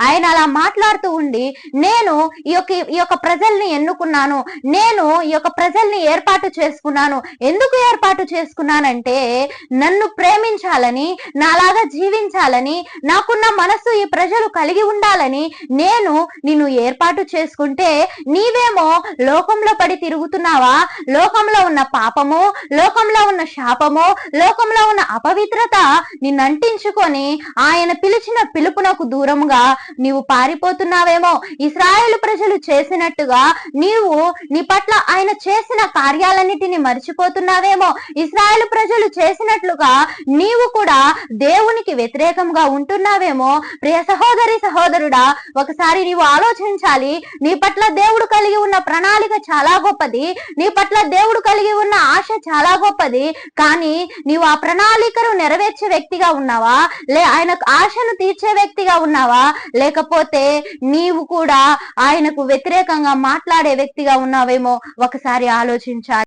ఆయన అలా మాట్లాడుతూ ఉండి నేను ఈ యొక్క ఈ యొక్క ప్రజల్ని ఎన్నుకున్నాను. నేను ఈ యొక్క ప్రజల్ని ఏర్పాటు చేసుకున్నాను. ఎందుకు ఏర్పాటు చేసుకున్నానంటే నన్ను ప్రేమించాలని నాలాగా జీవించాలని నాకున్న మనస్సు ఈ ప్రజలు కలిగి ఉండాలని నేను నిన్ను ఏర్పాటు చేసుకుంటే నీవేమో లోకంలో పడి తిరుగుతున్నావా? లోకంలో ఉన్న పాపము లోకంలో ఉన్న శాపము లోకంలో ఉన్న అపవిత్రత నిన్ను అంటించుకొని ఆయన పిలిచిన పిలుపునకు దూరంగా నీవు పారిపోతున్నావేమో. ఇస్రాయేల్ ప్రజలు చేసినట్టుగా నీవు నీ పట్ల ఆయన చేసిన కార్యాలన్నిటిని మర్చిపోతున్నావేమో. ఇస్రాయేల్ ప్రజలు చేసినట్లుగా నీవు కూడా దేవునికి వ్యతిరేకంగా ఉంటున్నావేమో. ప్రియ సహోదరి సహోదరుడా ఒకసారి నీవు ఆలోచించాలి. నీ పట్ల దేవుడు కలిగి ఉన్న ప్రణాళిక చాలా గొప్పది. నీ పట్ల దేవుడు కలిగి ఉన్న ఆశ చాలా గొప్పది. కానీ నీవు ఆ ప్రణాళికను నెరవేర్చే వ్యక్తిగా ఉన్నావా? లే ఆయన ఆశను తీర్చే వ్యక్తిగా ఉన్నావా? లేకపోతే నీవు కూడా ఆయనకు వ్యతిరేకంగా మాట్లాడే వ్యక్తిగా ఉన్నావేమో ఒకసారి ఆలోచించాలి.